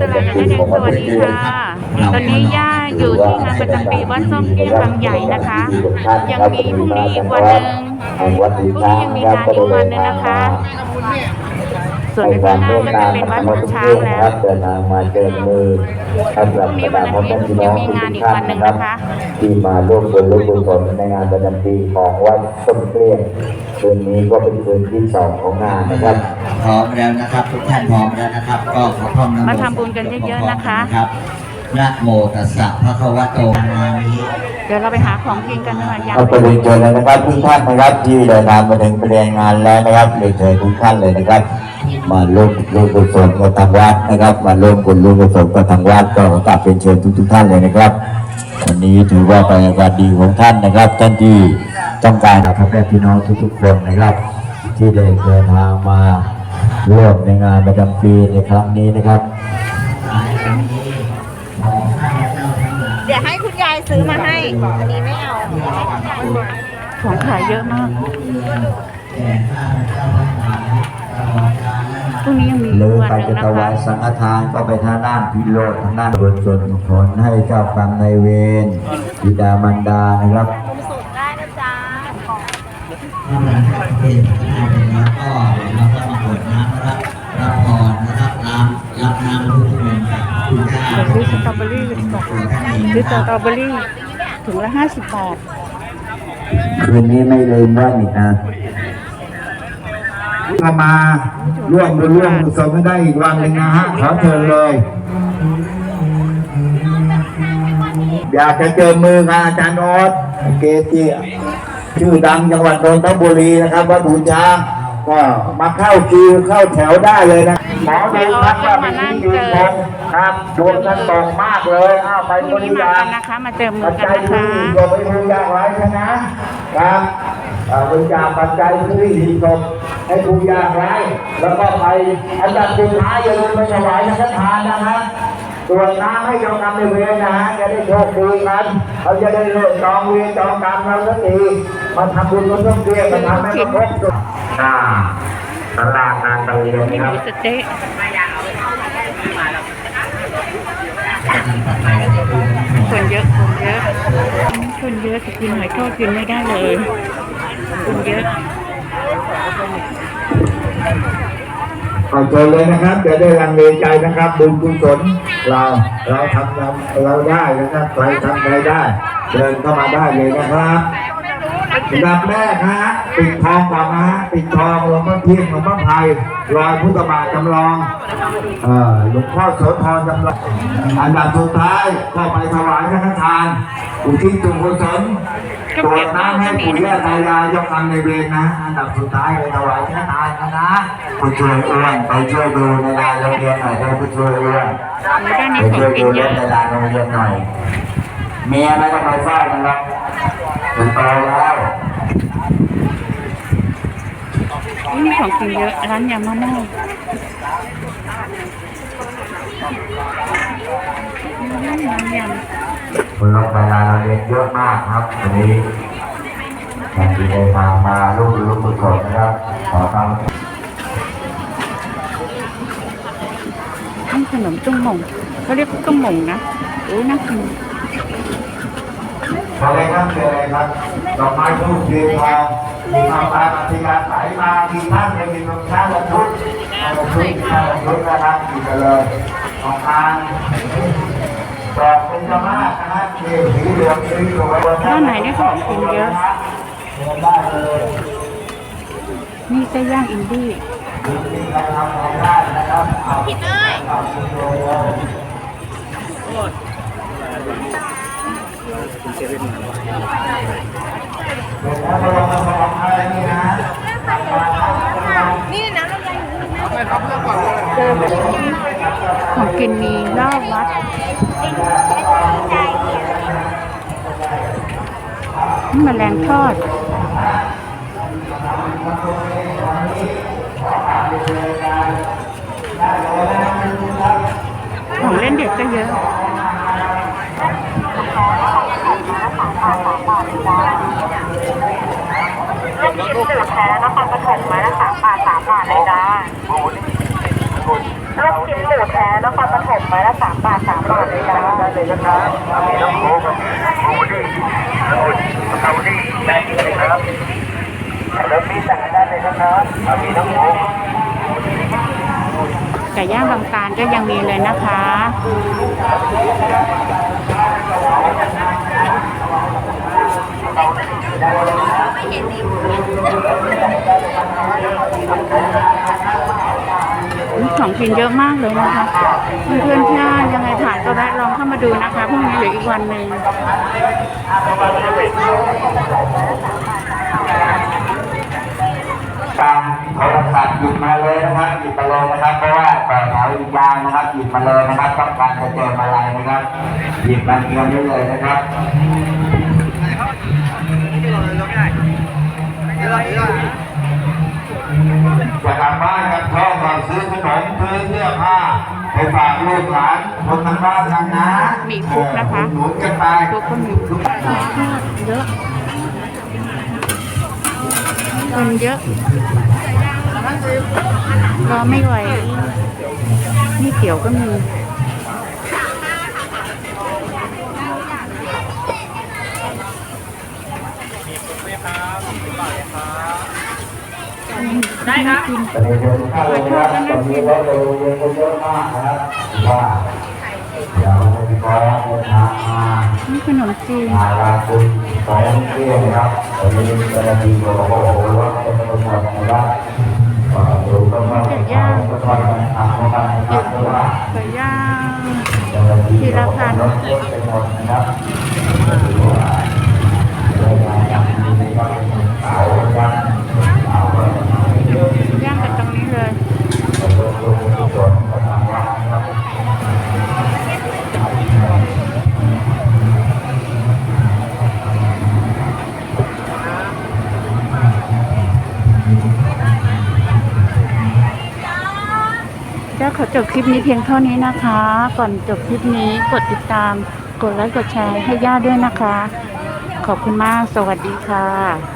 สวัสดีค่ะตอนนี้ย่าอยู่ที่งานประจำปีวัดส้มเกี้ยบางใหญ่นะคะ ยังมีพรุ่งนี้อีกวันหนึ่งพรุ่งนี้ยังมีงานอีกวันหนึ่งนะคะ ส่วนข้างหน้าก็จะเป็นวัดหัวช้างแล้วเดินทางมาเจอมือท่านรับประทานพร้อมพี่น้องทุกท่านนะครับที่มาร่วมบุญร่วมกุศลในงานประจำปีของวัดส้มเกลี้ยงคืนนี้ก็เป็นคืนที่สองของงานนะครับพร้อมแล้วนะครับทุกท่านพร้อมแล้วนะครับ ก็ขอพร้อมนะโมาทำบุญกันเยอะๆนะคะรับนะโมตัสสะภะคะวะโตนามิเดี๋ยวเราไปหาของกินกันนะคะยังเอาไปเรียนเชิญเลยนะครับทุกท่านนะครับที่เดินทางมาถึงประเด็นงานแล้วนะครับเรียนเชิญทุกท่านเลยนะครับ มาร่วมร่วมกุศลกับทางวัดนะครับ มาร่วมบุญร่วมกุศลกับทางวัดก็ขอกราบเป็นเชิญทุกทุกๆท่านเลยนะครับ วันนี้ถือว่าเป็นโอกาสดีของท่านนะครับ ท่านที่ต้องการพ่อแม่พี่น้องทุกๆคนนะครับ ที่ได้เดินทางมาร่วมในงานประจำปีในครั้งนี้นะครับเดี๋ยวให้คุณยายซื้อมาให้อันนี้ไม่เอา ของขายเยอะมาก พรุ่งนี้ยังมีหรือวันใครหนึ่งจะนะถวาคะ ยสังฆทานก็ไปทางด้านพิโรธทางด้านบนส่วนผลให้เจ้ากรรมนายเวรบิดามารดานะครับสุดได้นะจ๊ะเมื่อเราทำเป็นทานเป็นแล้วก็เดี๋ยวเราก็มากรวดน้ำนะครับรับพรนะครับน้ำรับน้ำทุกคนจากคุณย่าเดี๋ยวซื้อสตรอเบอรี่กันก่อนตัวท่านเองซื้อนะสครับตรอเบอรี่ถุงละห้าสิบบาท คืนนี้ไม่ลืมว่าอีกนะ ก็มาร่วมบุญร่วมกุศลไม่ได้อีกวันหนึ่งนะฮะขอเชิญเลย อยากจะเจอมือกับอาจารย์โอ๊ตเกจิชื่อดังจังหวัดนนทบุรีนะครับวัดหูช้างก็มาเข้าคิวเข้าแถวได้เลยนะหมอดูทักว่าเป็นที่ยืนคงครับดวงท่านตรงมากเลยอ้าวไปพบรุ่งนี้ริมาจากัคนนะคะมาเจอมืปัอจกันจัยนะที่คะโยมไม่รู้ยากไรนะครับเอ่อบริจาคปัจจัยที่ดีตก ให้ผู้ยากไรแล้วก็ไปอันดับสุดท้ายอย่าลืมไปถวายสังฆทานนะครับส่วนน้ำให้เจ้ากรรมในายเวรนะฮะจะได้โชคดีกันเขาจะได้เลิกจองเวรจองกรรมเราสักทีมาทำบุญมาต้องเรียกมาทำให้มันครบสุดอ่าตลาดนางตะเลียนนี่คหรับมูสะเต๊ะคนเยอะคนเยอะคนเยอะจะกินหอยทอดกินไม่ได้เลยคนเยอะ ขอเชิญเลยนะครับ จะได้รังเลใจนะครับ บุญกุศลเราเราทำเราเราได้นะครับใครทำใครได้เดินเข้ามาได้เลยนะครับอันดับแรกฮะปิดทองก่อนนะฮะปิดทองหลวงพ่อเทียนหลวงพ่อไพร รอยพุทธบาทจำลองหลวงพ่อโสธรจำลองอันดับสุดท้ายก็ไปถวายพระทาน อุทิศส่วนกุศลตรวจน้ำให้ปู่ย่าตายายยกกรรมในเวรนะ อันดับสุดท้ายไปถวายพระทานนะนะผู้ช่วยอ้วนไปช่วยดูในลานโรงเรียนหน่อยได้ผู้ช่วยอ้วนไปช่วยดูเล่อะนในลานโรงเรียนหน่อยเมียไม่ต้องไปเฝ้านะครับเป็นโตแล้ว นี่มีของกินเยอะ ร้านยำมะม่วงร้านยำคนลงไปลานโรงเรียนเยอะมากครับวันนี้แข่งที่เดินทางมาลูกลูกกุศลนะครับ ขอความนี่ขนมจุ้งหม่งเขาเรียกจุ้งหม่งนะโอ้ยน่ากินขอเลยครับเชิญเลยครับดอกไม้ทูบเทียนทองมีความตาปฏิญาณสายมามีท่านเลยมีรองเท้าและชุดเอาชุดเอาชุดนะครับอยู่กันเลยของทางดอกเป็นธรรมะนะฮะเขียวสีเหลืองสีสวยร้านไหนเนี่ยของกินเยอะเดินได้เลยนี่ไส้ย่างอินดี้มีการทำของได้นะครับเอาผิดเลยเอาผิดเลยเป็นพระบรมสองอะไรนี่นะ นี่นะเรายัง ของกินมีรอบวัดนี่แมลงทอดของเล่นเด็กก็เยอะลูกชิ้นสืบแท้นครปฐมไม้ละสามบาทสามบาทเลยจ้า ลูกชิ้นสืมูแท้นครปฐมไม้ละสามบาทสามบาทเลยจ้าได้เลยนะครับมีน้ำโค้กโอ้ดีโอ้ดีโอดีได้เลยครับแล้วมีสั่งได้เลยนะครับมีน้ำโค้กไก่ย่างบางตาลก็ยังมีเลยนะคะไม่เห็นดิ ของกินเยอะมากเลยนะคะเพื่อนๆที่ยังไงผ่านก็แวะลองเข้ามาดูนะคะพรุ่งนี้เหลืออีกวันหนึ่งการโทรศัพท์หยิบมาเลยนะครับหยิบมาเลยนะครับ เพราะว่าต่อแถวอีกยาวนะครับหยิบมาเลยนะครับต้องการจะเจออะไรนะครับหยิบมาเตรียมไว้เลยนะครับ จะกลับบ้านกันพ่อก่อนซื้อขนมซื้อเสื้อผ้าไปฝากลูกหลานคนทางบ้านกันนะมีคุกนะคะหนุนกันไปทุกคนอยู่เยอะคนเยอะรอไม่ไหวนี่เกี่ยวก็มี ได้ครับแต่ในเดือนข้าวนะครับตอนนี้รถโรงเรียนคนเยอะมากนะครับว่าอย่าไปขอเดินทางมานี่ขนมจีนมาลาคุณของเที่ยวนะครับตอนนี้เจ้าหน้าที่บอกว่าโอ้โหรถเต็มไปหมดนะครับดูก็ต้องก็ต้องทำนะครับนะครับเพราะว่าไก่ย่างเจ้าหน้าที่ก็บอกว่ารถเต็มไปหมดนะครับถือว่าเก็ขอจบคลิปนี้เพียงเท่านี้นะคะ ก่อนจบคลิปนี้กดติดตาม กดไลค์กดแชร์ให้ย่าด้วยนะคะ ขอบคุณมาก สวัสดีค่ะ